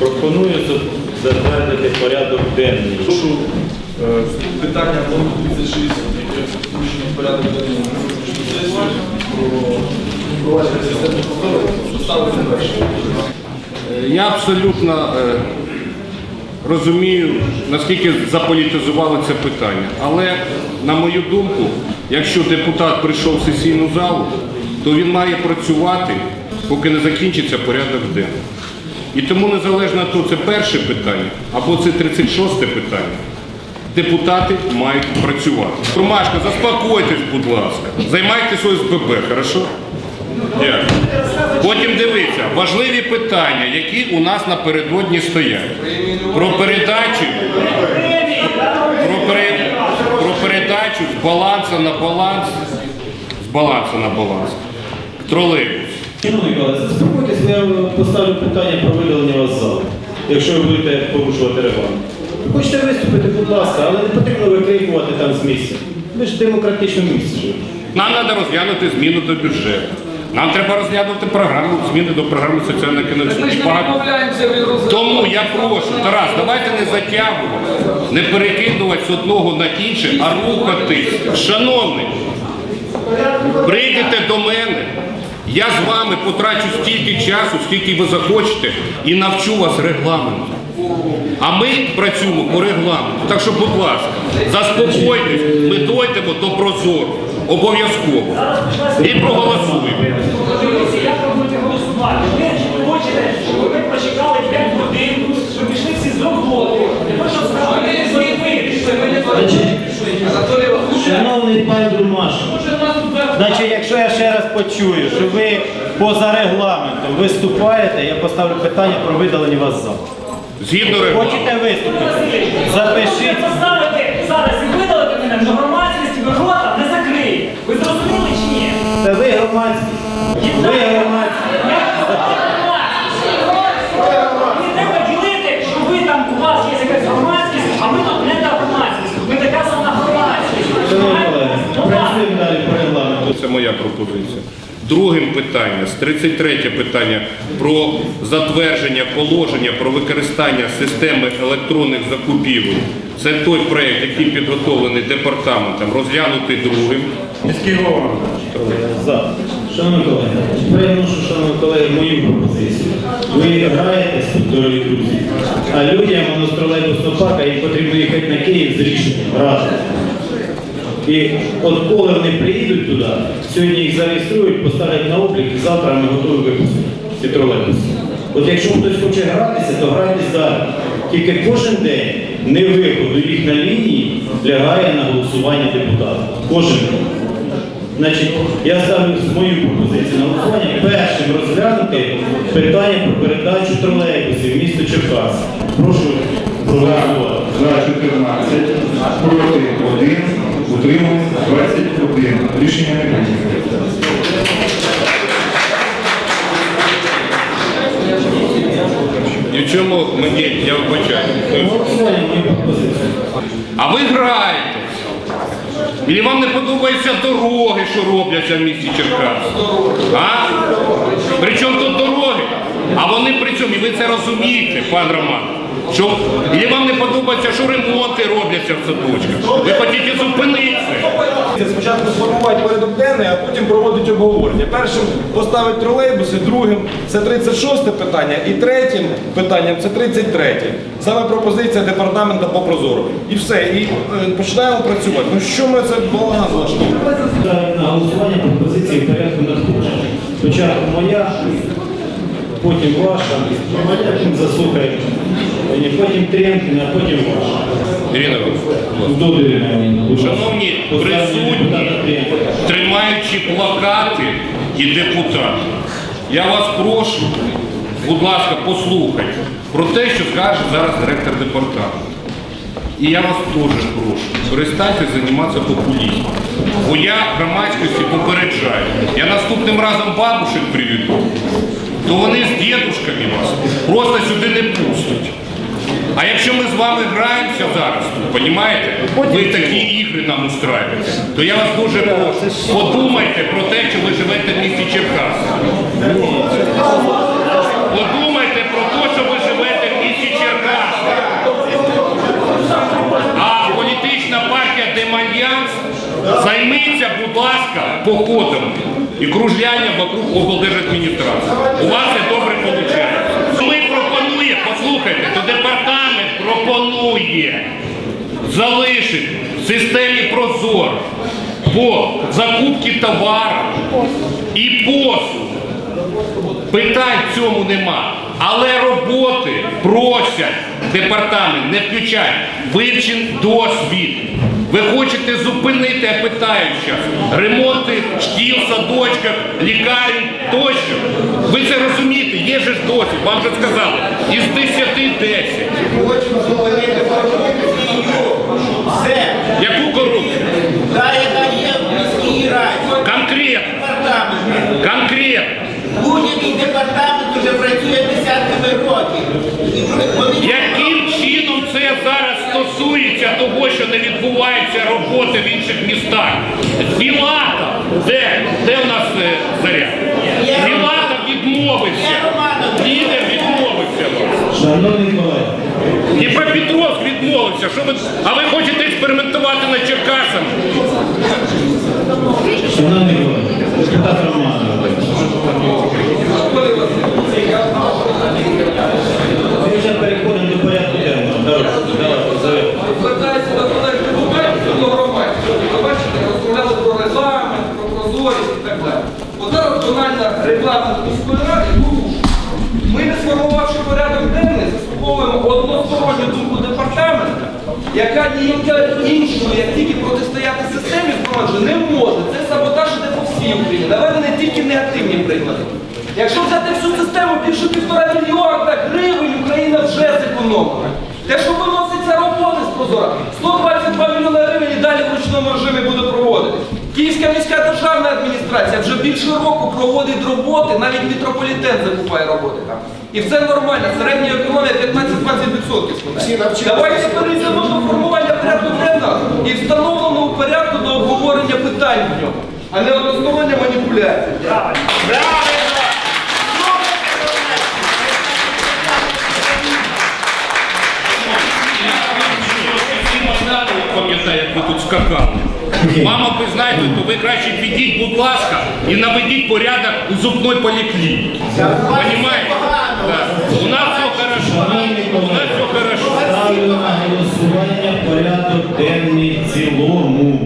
Пропоную затвердити порядок денний. Прошу е, питання номер 36, яке включено в порядок денний сесію про впровадження системи контролю, поставити перше. Е, Я абсолютно е, розумію, наскільки заполітизували це питання. Але, на мою думку, якщо депутат прийшов в сесійну залу, то він має працювати, поки не закінчиться порядок денний. І тому незалежно то це перше питання або це 36 питання, депутати мають працювати. Ромашка, заспокойтесь, будь ласка. Займайтесь ОСББ, хорошо? Дякую. Потім дивіться, важливі питання, які у нас напередодні стоять. Про передачу, про, про передачу з балансу на баланс, з балансу на баланс. Тролейбус. Шановні колеги, заспокойтесь, я поставлю питання про видалення вас з залу, якщо ви будете порушувати регламент. Ви хочете виступити, будь ласка, але не потрібно викрикувати там з місця. Ви ж в демократичному місці живете. Нам треба розглянути зміну до бюджету. Нам треба розглянути програму зміни до програми Ми соціально-економічної. Багато-. Тому я прошу, Тарас, давайте не затягувати, не перекидувати з одного на інше, а рухатись. Шановний, прийдете до мене, я з вами потрачу стільки часу, скільки ви захочете, і навчу вас регламенту. А ми працюємо по регламенту. Так що, будь ласка, заспокойтесь, ми дойдемо до прозору. Обов'язково. І проголосуємо. Як ви будете голосувати? Ви хочете, щоб ви почекали 5 годин, щоб пішли всі з роботи. Тепер що справді Анатолій Іванович, Шановний пан Дурмаш, значить, якщо я ще раз почую, що ви поза регламентом виступаєте, я поставлю питання про видалення вас з залу. Згідно регламенту. Хочете виступити? Запишіть. поставити зараз і видалити мене, що громадськість ви рота не закриє. Ви зрозуміли чи ні? Та ви громадськість. Ви громадські. Не треба ділити, що ви там, у вас є якась громадськість, а ми тут не та громадськість. Ми така сама громадськість. Шановні колеги, Ну, так. працюємо далі по регламенту. Це моя пропозиція. Другим питання, з 33 питання про затвердження положення про використання системи електронних закупівель. Це той проєкт, який підготовлений департаментом, розглянутий другим. Міський голова. За. Шановні колеги, переношу, шановні колеги, мою пропозицію. Ви тут, дорогі друзі, а людям воно з тролейбусного парка їм потрібно їхати на Київ з рішенням разом. І от коли вони приїдуть туди, сьогодні їх зареєструють, поставлять на облік, і завтра ми готові випустити ці тролейбуси. От якщо хтось хоче гратися, то грайтесь далі. Тільки кожен день невиходу їх на лінії лягає на голосування депутата. Кожен день. Значить, я ставлю мою пропозицію на голосування. Першим розглянути питання про передачу тролейбусів в місто Черкас. Прошу проголосувати. За 14, проти 1, утримались 21. Рішення не в чому мені, я вибачаю. А ви граєте. І вам не подобаються дороги, що робляться в місті Черкас? А? Причому тут дороги? А вони при цьому, і ви це розумієте, пан Роман. Що, і вам не подобається, що ремонти робляться в садочках. Ви хочете зупинитися. Спочатку сформувати порядок денний, а потім проводити обговорення. Першим поставити тролейбуси, другим це 36 питання, і третім питанням це 33. Саме пропозиція департаменту по прозору. І все. І е, починаємо працювати. Ну що ми це балаган влаштовуємо? На голосування пропозиції в порядку надходження. Спочатку моя, потім ваша, потім заслухаємо. Потім Тренкіна, а потім ваша. Ірина ласка. Шановні присутні, тримаючи плакати і депутати, я вас прошу, будь ласка, послухайте про те, що скаже зараз директор департаменту. І я вас теж прошу, перестаньте займатися популізмом. Бо я громадськості попереджаю. Я наступним разом бабушек приведу, то вони з дідушками вас просто сюди не пустять. А якщо ми з вами граємося зараз, розумієте, ви такі ігри нам устраюєте, то я вас дуже прошу, подумайте про те, що ви живете в місті Черкас. Подумайте про те, що ви живете в місті Черкас. А політична партія Демальянс займеться, будь ласка, походом і кружлянням вокруг облдержадміністрації. У вас це добре вийшло. Послухайте, то департамент пропонує залишити в системі Прозоро по закупці товару і послуг. Питань цьому нема. Але роботи просять департамент не включать. Вивчин досвід. Ви хочете зупинити, я питаю зараз, ремонти шкіл, садочках, лікарень тощо. Ви це розумієте, є же ж досвід, вам же сказали, із 10 10. Хочемо зупинити. Все. Яку корупцію? Та, яка є в міській раді. Конкретно, Департамент. конкретно. Будь-який департамент вже працює десятками років. Яким чином це зараз стосується того, що не відбувається роботи в інших містах? Філата, де? Де у нас е, заря? Філата відмовився. Лідер відмовився. Шановні колеги, Дніпропетровськ відмовився. Що ви... А ви хочете експериментувати над Черкасом? шановні колеги, депутат Романов. Ми вже переходимо до порядку денного. Давайте, давайте, завершуйте. Звертається до колег депутатів, до громадських. Ви бачите, розмовляли про регламент, про прозорість і так далі. От зараз тональна регламент міської ради порушує. Ми, не сформувавши порядок денний, заслуговуємо односторонню думку департамента, яка ніяка іншою, як тільки протистояти системі впроваджує, не може. Це саботаж іде по всій Україні. Наведені тільки негативні приклади. Якщо взяти всю систему більше півтора мільйона гривень, Україна вже зекономила. Те, що виноситься роботи з прозора, 122 мільйони гривень і далі в ручному режимі буде проводити. Київська міська державна адміністрація вже більше року проводить роботи, навіть метрополітен закупає роботи там. І все нормально, середня економія 15-20% складає. Давайте перейдемо до формування порядку денного і встановленого порядку до обговорення питань в ньому, а не одностороння маніпуляція. Пам'ятаю, як ви тут скакали. Мама, ви знаєте, то ви краще підіть, будь ласка, і наведіть порядок у зубної поліклініці. Понимаєте? У нас все хорошо. У нас все хорошо. Ставлю на голосування порядок денний в цілому.